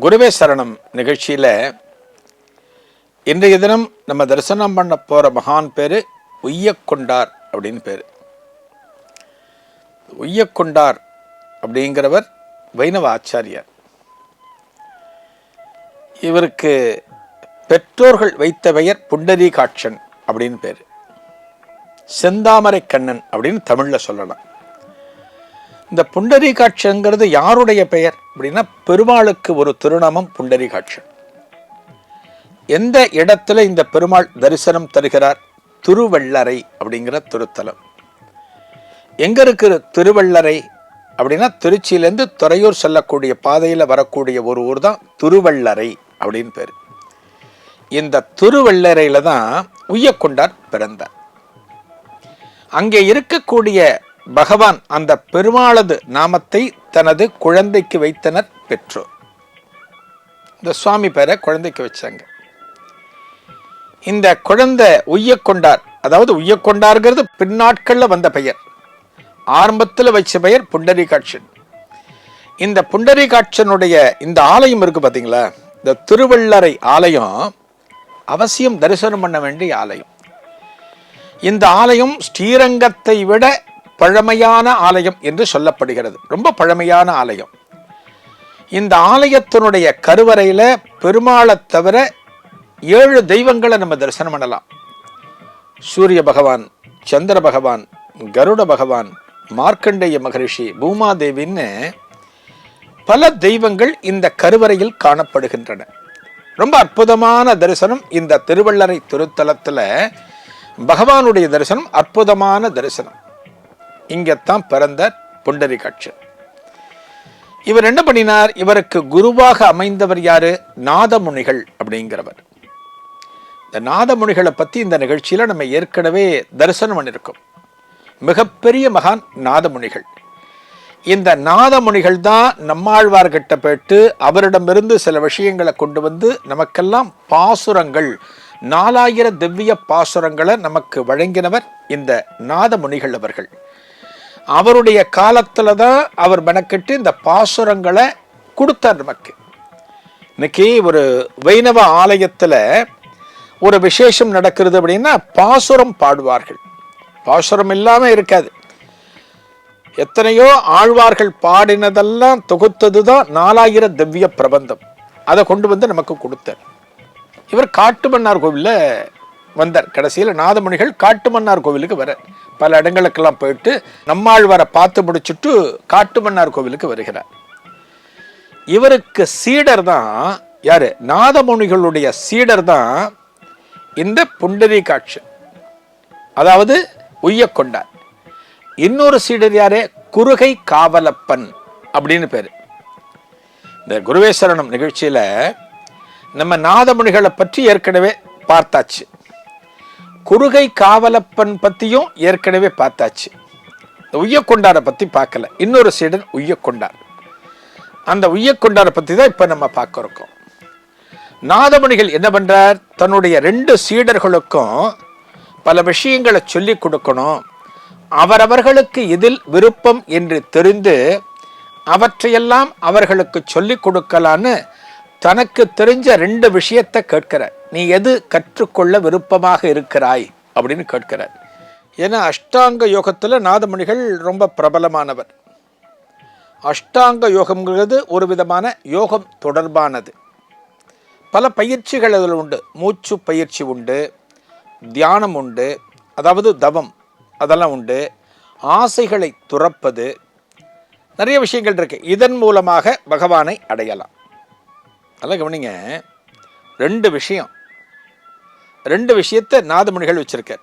குருவே சரணம் நிகழ்ச்சியில் இன்றைய தினம் நம்ம தரிசனம் பண்ண போகிற மகான் பேர் உய்யக்கொண்டார் அப்படின்னு பேர். உய்யக்கொண்டார் அப்படிங்கிறவர் வைணவ ஆச்சாரியார். இவருக்கு பெற்றோர்கள் வைத்த பெயர் புண்டரீகாட்சன் அப்படின்னு பேர். செந்தாமரை கண்ணன் அப்படின்னு தமிழில் சொல்லலாம். இந்த புண்டரீகாட்சங்கிறது யாருடைய பெயர்? அப்படின்னா பெருமாளுக்கு ஒரு திருநாமம் புண்டரீகாட்சன் எந்த இடத்துல இந்த பெருமாள் தரிசனம் தருகிறார்? திருவள்ளரை அப்படிங்கிற திருத்தலம். எங்க இருக்கு திருவள்ளரை? அப்படின்னா திருச்சியிலேருந்து துறையூர் செல்லக்கூடிய பாதையில் வரக்கூடிய ஒரு ஊர் தான் திருவள்ளரை அப்படின்னு பேர். இந்த திருவள்ளரையில தான் உய்யக்கொண்டார் பிறந்தார். அங்கே இருக்கக்கூடிய பகவான் அந்த பெருமாளது நாமத்தை தனது குழந்தைக்கு வைத்தனர் பெற்றோர். இந்த சுவாமி பேரை குழந்தைக்கு வச்சாங்க. இந்த குழந்தை உய்யக்கொண்டார் அதாவது உய்யக்கொண்டார்ங்கிறது பின்னாட்களில் வந்த பெயர். ஆரம்பத்தில் வச்ச பெயர் புண்டரிகாட்சன். இந்த புண்டரிகாட்சனுடைய இந்த ஆலயம் இருக்கு பாத்தீங்களா? இந்த திருவள்ளரை ஆலயம் அவசியம் தரிசனம் பண்ண வேண்டிய ஆலயம். இந்த ஆலயம் ஸ்ரீரங்கத்தை விட பழமையான ஆலயம் என்று சொல்லப்படுகிறது. ரொம்ப பழமையான ஆலயம். இந்த ஆலயத்தினுடைய கருவறையில் பெருமாளை தவிர ஏழு தெய்வங்களை நம்ம தரிசனம் பண்ணலாம். சூரிய பகவான் சந்திர பகவான் கருட பகவான் மார்க்கண்டேய மகரிஷி பூமாதேவின்னு பல தெய்வங்கள் இந்த கருவறையில் காணப்படுகின்றன. ரொம்ப அற்புதமான தரிசனம் இந்த திருவள்ளரை திருத்தலத்தில் பகவானுடைய தரிசனம் அற்புதமான தரிசனம். இங்கத்தான் பிறந்த புண்டரிகாட்சன் இவர் என்ன பண்ணினார்? இவருக்கு குருவாக அமைந்தவர் யாரு? நாதமுனிகள் அப்படிங்கிறவர். இந்த நாதமுனிகளை பத்தி இந்த நிகழ்ச்சியில நம்ம ஏற்கனவே தரிசனம் பண்ணியிருக்கோம். மிகப்பெரிய மகான் நாதமுனிகள். இந்த நாதமுனிகள் தான் நம்மாழ்வார்கிட்ட போயிட்டு அவரிடமிருந்து சில விஷயங்களை கொண்டு வந்து நமக்கெல்லாம் பாசுரங்கள் நாலாயிர திவ்ய பாசுரங்களை நமக்கு வழங்கினவர் இந்த நாதமுனிகள் அவர்கள். அவருடைய காலத்தில் தான் அவர் மெனக்கெட்டு இந்த பாசுரங்களை கொடுத்தார் நமக்கு. இன்னைக்கு ஒரு வைணவ ஆலயத்துல ஒரு விசேஷம் நடக்கிறது அப்படின்னா பாசுரம் பாடுவார்கள். பாசுரம் இல்லாம இருக்காது. எத்தனையோ ஆழ்வார்கள் பாடினதெல்லாம் தொகுத்தது தான் நாலாயிரம் திவ்ய பிரபந்தம். அதை கொண்டு வந்து நமக்கு கொடுத்தார். இவர் காட்டுமன்னார் கோவிலில் வந்தார். கடைசியில் நாதமணிகள் காட்டுமன்னார் கோவிலுக்கு வர பல இடங்களுக்கெல்லாம் போயிட்டு நம்மாழ்வாரை பார்த்து முடிச்சுட்டு காட்டுமன்னார் கோவிலுக்கு வருகிறார். இவருக்கு சீடர் தான் யாரு? நாதமுனிகளுடைய சீடர் தான் இந்த புண்டரி காட்சி. அதாவது உய்யக்கொண்டார் இன்னொரு சீடர் யாரே? குறுகை காவலப்பன் அப்படின்னு பேர். இந்த குருவேஸ்வரணம் நிகழ்ச்சியில் நம்ம நாதமுனிகளை பற்றி ஏற்கனவே பார்த்தாச்சு. குறுகை காவலப்பன் பற்றியும் ஏற்கனவே பார்த்தாச்சு. இந்த உய்யக்கொண்டாரை பற்றி பார்க்கல. இன்னொரு சீடன் உய்யக்கொண்டார் அந்த உய்யக்கொண்டாரை பற்றி தான் இப்போ நம்ம பார்க்க இருக்கோம். நாதமணிகள் என்ன பண்ணுறார் தன்னுடைய ரெண்டு சீடர்களுக்கும் பல விஷயங்களை சொல்லி கொடுக்கணும். அவரவர்களுக்கு இதில் விருப்பம் என்று தெரிந்து அவற்றையெல்லாம் அவர்களுக்கு சொல்லிக் கொடுக்கலான்னு தனக்கு தெரிஞ்ச ரெண்டு விஷயத்தை கேட்கிறார். நீ எது கற்றுக்கொள்ள விருப்பமாக இருக்கிறாய்? அப்படின்னு கேட்கிறார். ஏன்னா அஷ்டாங்க யோகத்தில் நாதமணிகள் ரொம்ப பிரபலமானவர். அஷ்டாங்க யோகம்ங்கிறது ஒரு விதமான யோகம் தொடர்பானது. பல பயிற்சிகள் அதில் உண்டு. மூச்சு பயிற்சி உண்டு தியானம் உண்டு அதாவது தவம் அதெல்லாம் உண்டு. ஆசைகளை துறப்பது நிறைய விஷயங்கள் இருக்குது இதன் மூலமாக பகவானை அடையலாம். நல்லா கவனிங்க. ரெண்டு விஷயம். ரெண்டு விஷயத்தை நாதமணிகள் வச்சிருக்கார்.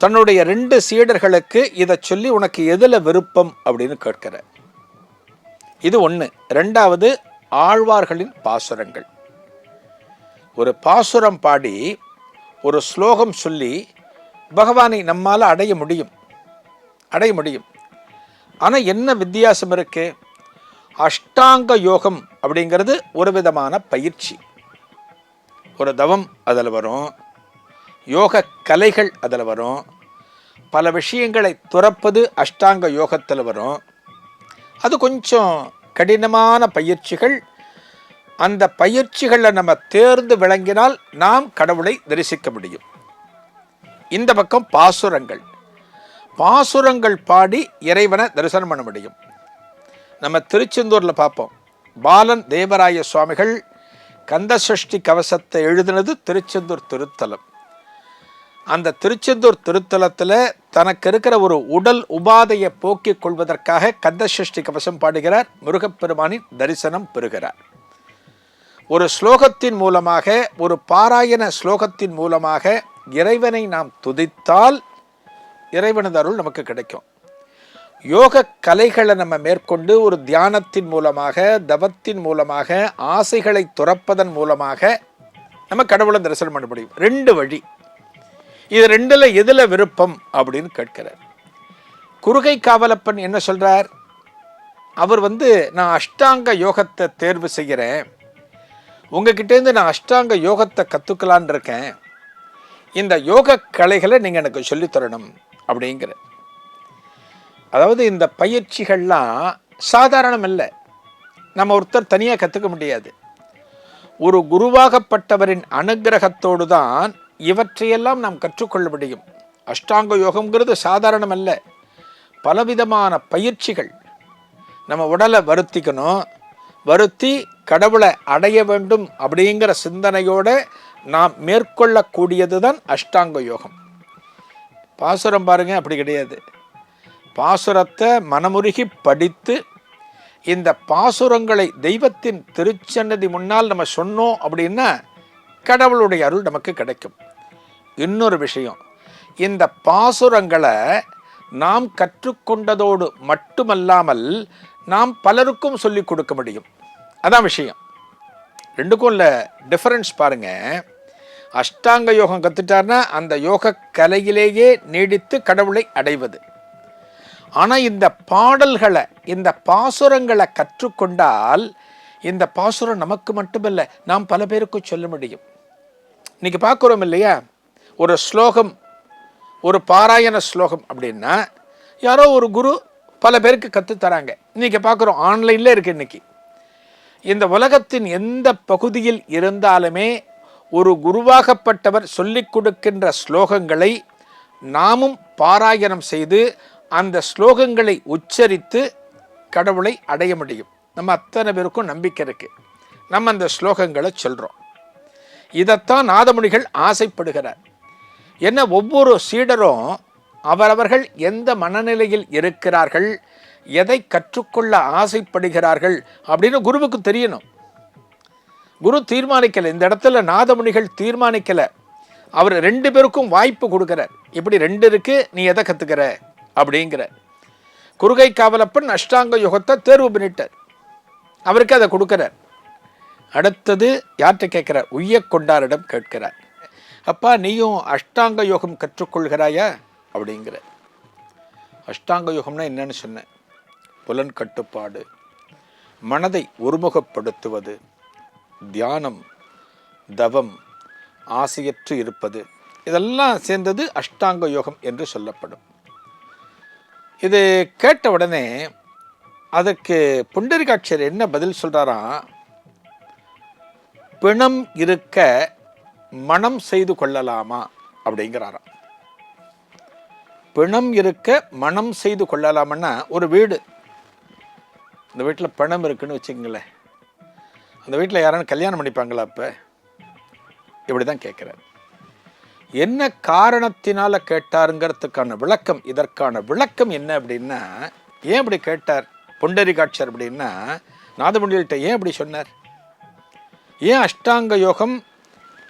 தன்னுடைய ரெண்டு சீடர்களுக்கு இதை சொல்லி உனக்கு எதில் விருப்பம் அப்படின்னு கேட்கிற இது ஒன்று ரெண்டாவது ஆழ்வார்களின் பாசுரங்கள். ஒரு பாசுரம் பாடி ஒரு ஸ்லோகம் சொல்லி பகவானை நம்மால் அடைய முடியும். அடைய முடியும். ஆனால் என்ன வித்தியாசம் இருக்கு? அஷ்டாங்க யோகம் அப்படிங்கிறது ஒரு விதமான பயிற்சி. ஒரு தவம் அதில் வரும் யோக கலைகள் அதில் வரும் பல விஷயங்களை துறப்பது அஷ்டாங்க யோகத்தில் வரும். அது கொஞ்சம் கடினமான பயிற்சிகள். அந்த பயிற்சிகளில் நம்ம தேர்ந்து விளங்கினால் நாம் கடவுளை தரிசிக்க முடியும். இந்த பக்கம் பாசுரங்கள். பாசுரங்கள் பாடி இறைவனை தரிசனம் பண்ண முடியும். நம்ம திருச்செந்தூரில் பார்ப்போம். பாலன் தேவராய சுவாமிகள் கந்தசஷ்டி கவசத்தை எழுதினது திருச்செந்தூர் திருத்தலம். அந்த திருச்செந்தூர் திருத்தலத்தில் தனக்கு இருக்கிற ஒரு உடல் உபாதையை போக்கிக் கொள்வதற்காக கந்தசஷ்டி கவசம் பாடுகிறார். முருகப்பெருமானின் தரிசனம் பெறுகிறார். ஒரு ஸ்லோகத்தின் மூலமாக ஒரு பாராயண ஸ்லோகத்தின் மூலமாக இறைவனை நாம் துதித்தால் இறைவனது அருள் நமக்கு கிடைக்கும். யோக கலைகளை நம்ம மேற்கொண்டு ஒரு தியானத்தின் மூலமாக தவத்தின் மூலமாக ஆசைகளை துறப்பதன் மூலமாக நம்ம கடவுளை தரிசனம் பண்ண முடியும். ரெண்டு வழி. இது ரெண்டுல எதுல விருப்பம் அப்படின்னு கேட்கிறார். குறுகை காவலப்பன் என்ன சொல்றார்? அவர் வந்து நான் அஷ்டாங்க யோகத்தை தேர்வு செய்கிறேன். உங்ககிட்டேருந்து நான் அஷ்டாங்க யோகத்தை கற்றுக்கலான் இருக்கேன். இந்த யோக கலைகளை நீங்கள் எனக்கு சொல்லித் தரணும். அப்படிங்கிற அதாவது இந்த பயிற்சிகள்லாம் சாதாரணம் இல்லை நம்ம ஒருத்தர் தனியாக கற்றுக்க முடியாது. ஒரு குருவாகப்பட்டவரின் அனுகிரகத்தோடு தான் இவற்றையெல்லாம் நாம் கற்றுக்கொள்ள முடியும். அஷ்டாங்க யோகம்ங்கிறது சாதாரணம் அல்ல பலவிதமான பயிற்சிகள். நம்ம உடலை வருத்திக்கணும். வருத்தி கடவுளை அடைய வேண்டும் அப்படிங்கிற சிந்தனையோடு நாம் மேற்கொள்ளக்கூடியது தான் அஷ்டாங்க யோகம். பாசுரம் பாருங்கள் அப்படி கிடையாது. பாசுரத்தை மனமுருகி படித்து இந்த பாசுரங்களை தெய்வத்தின் திருச்சன்னதி முன்னால் நம்ம சொன்னோம் அப்படின்னா கடவுளுடைய அருள் நமக்கு கிடைக்கும். இன்னொரு விஷயம் இந்த பாசுரங்களை நாம் கற்றுக்கொண்டதோடு மட்டுமல்லாமல் நாம் பலருக்கும் சொல்லிக் கொடுக்க முடியும். அதான் விஷயம். ரெண்டுக்கும் உள்ள டிஃபரன்ஸ் பாருங்கள் அஷ்டாங்க யோகம் கற்றுட்டார்னா அந்த யோக கலையிலேயே நீடித்து கடவுளை அடைவது. ஆனால் இந்த பாடல்களை இந்த பாசுரங்களை கற்றுக்கொண்டால் இந்த பாசுரம் நமக்கு மட்டுமல்ல நாம் பல பேருக்கும் சொல்ல முடியும். இன்னைக்கு பார்க்குறோம் இல்லையா? ஒரு ஸ்லோகம் ஒரு பாராயண ஸ்லோகம் அப்படின்னா யாரோ ஒரு குரு பல பேருக்கு கற்றுத்தராங்க. இன்றைக்கி பார்க்குறோம் ஆன்லைனில் இருக்கு இன்னைக்கு. இந்த உலகத்தின் எந்த பகுதியில் இருந்தாலுமே ஒரு குருவாகப்பட்டவர் சொல்லிக் கொடுக்கின்ற ஸ்லோகங்களை நாமும் பாராயணம் செய்து அந்த ஸ்லோகங்களை உச்சரித்து கடவுளை அடைய முடியும். நம்ம அத்தனை பேருக்கும் நம்பிக்கை இருக்குது நம்ம அந்த ஸ்லோகங்களை சொல்கிறோம் இதைத்தான் நாதமுனிகள் ஆசைப்படுகிறார். என்ன ஒவ்வொரு சீடரும் அவரவர்கள் எந்த மனநிலையில் இருக்கிறார்கள் எதை கற்றுக்கொள்ள ஆசைப்படுகிறார்கள் அப்படின்னு குருவுக்கு தெரியணும். குரு தீர்மானிக்கலை. இந்த இடத்துல நாதமுனிகள் தீர்மானிக்கலை. அவர் ரெண்டு பேருக்கும் வாய்ப்பு கொடுக்குறார். இப்படி ரெண்டு இருக்கு நீ எதை கற்றுக்கிற அப்படிங்கிற. குறுகை காவலப்பன் அஷ்டாங்க யுகத்தை தேர்வு பண்ணிட்டார். அவருக்கு அதை கொடுக்குறார். அடுத்தது யார்கிட்ட கேட்குறார்? உய்ய கொண்டாரிடம் கேட்கிறார். அப்பா நீயும் அஷ்டாங்க யோகம் கற்றுக்கொள்கிறாயா? அப்படிங்கிற அஷ்டாங்க யோகம்னா என்னன்னு சொன்னேன். புலன் கட்டுப்பாடு. மனதை ஒருமுகப்படுத்துவது. தியானம். தவம். ஆசையற்று இருப்பது. இதெல்லாம் சேர்ந்தது அஷ்டாங்க யோகம் என்று சொல்லப்படும். இது கேட்ட உடனே அதற்கு புண்டரிகாட்சியர் என்ன பதில் சொல்கிறாராம் பிணம் இருக்க மனம் செய்து கொள்ளலாமா? அப்படிங்கிறாராம் பிணம் இருக்க மனம் செய்து கொள்ளலாமன்னா ஒரு வீடு. இந்த வீட்டில் பிணம் இருக்குன்னு வச்சுக்கங்களேன். அந்த வீட்டில் யாரானு கல்யாணம் பண்ணிப்பாங்களா அப்போ? இப்படி தான் கேட்குறாரு என்ன காரணத்தினால கேட்டாருங்கிறதுக்கான விளக்கம் இதற்கான விளக்கம் என்ன அப்படின்னா ஏன் இப்படி கேட்டார்? பொண்டரிகாட்சர் அப்படின்னா நாதமுடிகள்கிட்ட ஏன் இப்படி சொன்னார்? ஏன் அஷ்டாங்க யோகம்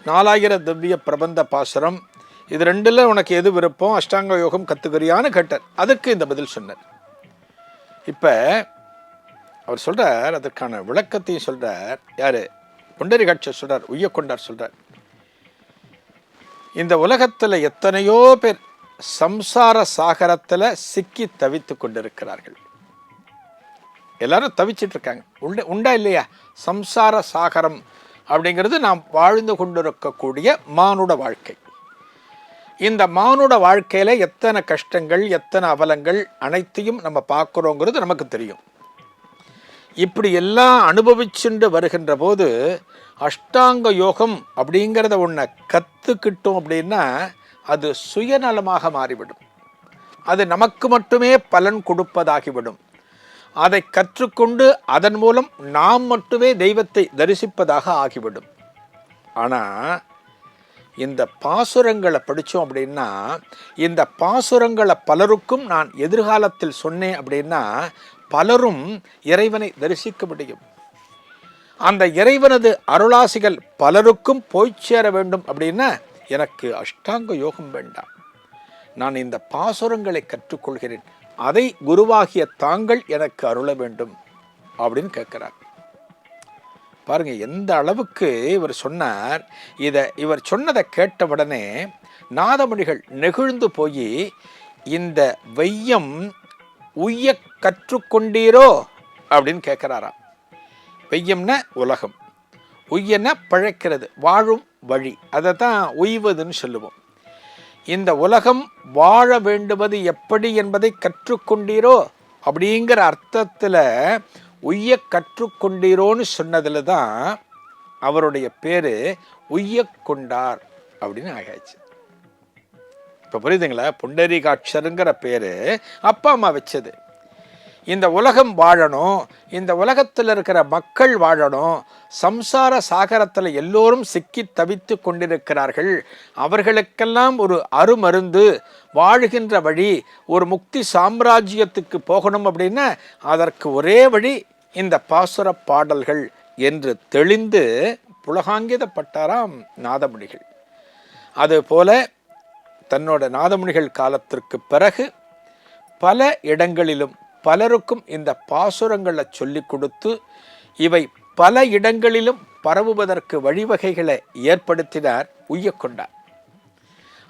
நாலாயிர திவ்ய பிரபந்த பாசுரம் இது ரெண்டில் உனக்கு எது விருப்பம்? அஷ்டாங்க யோகம் கத்துக்கிறியான்னு கேட்டார். அதுக்கு இந்த பதில் சொன்னார். இப்போ அவர் சொல்கிறார் அதற்கான விளக்கத்தையும் சொல்றார். யாரு? புண்டரிகாட்சர் சொல்கிறார் உய்யக்கொண்டார் சொல்கிறார் இந்த உலகத்தில் எத்தனையோ பேர் சம்சார சாகரத்தில் சிக்கி தவித்து கொண்டிருக்கிறார்கள். எல்லாரும் தவிச்சிட்டு இருக்காங்க. உண்டு உண்டா இல்லையா? சம்சார சாகரம் அப்படிங்கிறது நாம் வாழ்ந்து கொண்டிருக்கக்கூடிய மானுட வாழ்க்கை. இந்த மானுட வாழ்க்கையில் எத்தனை கஷ்டங்கள் எத்தனை அவலங்கள் அனைத்தையும் நம்ம பார்க்குறோங்கிறது நமக்கு தெரியும். இப்படி எல்லாம் அனுபவிச்சுண்டு வருகின்ற போது அஷ்டாங்க யோகம் அப்படிங்கிறத ஒன்றை கற்றுக்கிட்டோம் அப்படின்னா அது சுயநலமாக மாறிவிடும். அது நமக்கு மட்டுமே பலன் கொடுப்பதாகிவிடும். அதை கற்றுக்கொண்டு அதன் மூலம் நாம் மட்டுமே தெய்வத்தை தரிசிப்பதாக ஆகிவிடும். ஆனால் இந்த பாசுரங்களை படித்தோம் அப்படின்னா இந்த பாசுரங்களை பலருக்கும் நான் எதிர்காலத்தில் சொன்னேன் அப்படின்னா பலரும் இறைவனை தரிசிக்க முடியும் அந்த இறைவனது அருளாசிகள் பலருக்கும் போய் சேர வேண்டும் அப்படின்னா எனக்கு அஷ்டாங்க யோகம் வேண்டாம். நான் இந்த பாசுரங்களை கற்றுக்கொள்கிறேன். அதை குருவாகிய தாங்கள் எனக்கு அருள வேண்டும் அப்படின்னு கேட்குறார். பாருங்க எந்த அளவுக்கு இவர் சொன்னார். இதை இவர் சொன்னதை கேட்டவுடனே நாதமணிகள் நெகிழ்ந்து போய் இந்த வெய்யம் உய்ய கற்றுக்கொண்டீரோ அப்படின்னு கேட்குறாராம் வெய்யம்னா உலகம் உய்யன பழைக்கிறது வாழும் வழி அதை தான் உய்வதுன்னு சொல்லுவோம். இந்த உலகம் வாழ வேண்டுவது எப்படி என்பதை கற்றுக்கொண்டீரோ அப்படிங்கிற அர்த்தத்தில் உய்ய கற்றுக்கொண்டீரோன்னு சொன்னதில் தான் அவருடைய பேர் உய்ய கொண்டார் அப்படின்னு ஆகாச்சு இப்போ புரியுதுங்களா? புண்டரீகாட்சருங்கிற பேர் அப்பா அம்மா வச்சது. இந்த உலகம் வாழணும் இந்த உலகத்தில் இருக்கிற மக்கள் வாழணும் சம்சார சாகரத்தில் எல்லோரும் சிக்கி தவித்து கொண்டிருக்கிறார்கள். அவர்களுக்கெல்லாம் ஒரு அருமருந்து வாழுகின்ற வழி ஒரு முக்தி சாம்ராஜ்யத்துக்கு போகணும் அப்படின்னா அதற்கு ஒரே வழி இந்த பாசுர பாடல்கள் என்று தெளிந்து புலகாங்கிதப்பட்டாராம் நாதமுடிகள் அதுபோல தன்னோட நாதமுனிகள் காலத்திற்கு பிறகு பல இடங்களிலும் பலருக்கும் இந்த பாசுரங்களை சொல்லி கொடுத்து இவை பல இடங்களிலும் பரவுவதற்கு வழிவகைகளை ஏற்படுத்தினார் உய்யக்கொண்டார்.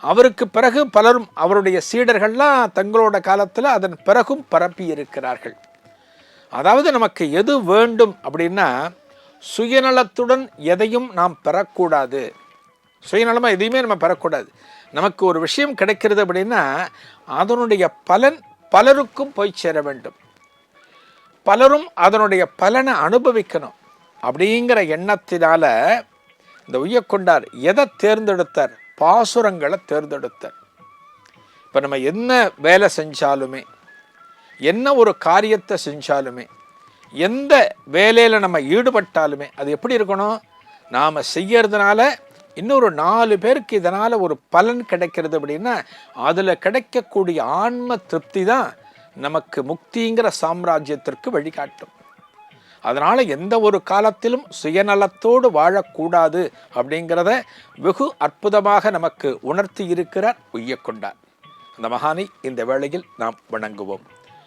அவருக்கு பிறகு பலரும் அவருடைய சீடர்கள்லாம் தங்களோட காலத்தில் அதன் பிறகும் பரப்பி இருக்கிறார்கள் அதாவது நமக்கு எது வேண்டும் அப்படின்னா சுயநலத்துடன் எதையும் நாம் பெறக்கூடாது. சுயநலமாக எதையுமே நம்ம பெறக்கூடாது. நமக்கு ஒரு விஷயம் கிடைக்கிறது அப்படின்னா அதனுடைய பலன் பலருக்கும் போய் சேர வேண்டும். பலரும் அதனுடைய பலனை அனுபவிக்கணும். அப்படிங்கிற எண்ணத்தினால இந்த உய்யக்கொண்டார் எதை தேர்ந்தெடுத்தார்? பாசுரங்களை தேர்ந்தெடுத்தார். இப்போ நம்ம என்ன வேலை செஞ்சாலுமே என்ன ஒரு காரியத்தை செஞ்சாலுமே எந்த வேலையில் நம்ம ஈடுபட்டாலுமே அது எப்படி இருக்கணும்? நாம் செய்யறதுனால இன்னொரு நாலு பேருக்கு இதனால் ஒரு பலன் கிடைக்கிறது அப்படின்னா அதில் கிடைக்கக்கூடிய ஆன்ம திருப்தி தான் நமக்கு முக்திங்கிற சாம்ராஜ்யத்திற்கு வழிகாட்டும். அதனால் எந்த ஒரு காலத்திலும் சுயநலத்தோடு வாழக்கூடாது அப்படிங்கிறத வெகு அற்புதமாக நமக்கு உணர்த்தி இருக்கிறார் உய்யக்கொண்டார். அந்த மகானை இந்த வேளையில் நாம் வணங்குவோம்.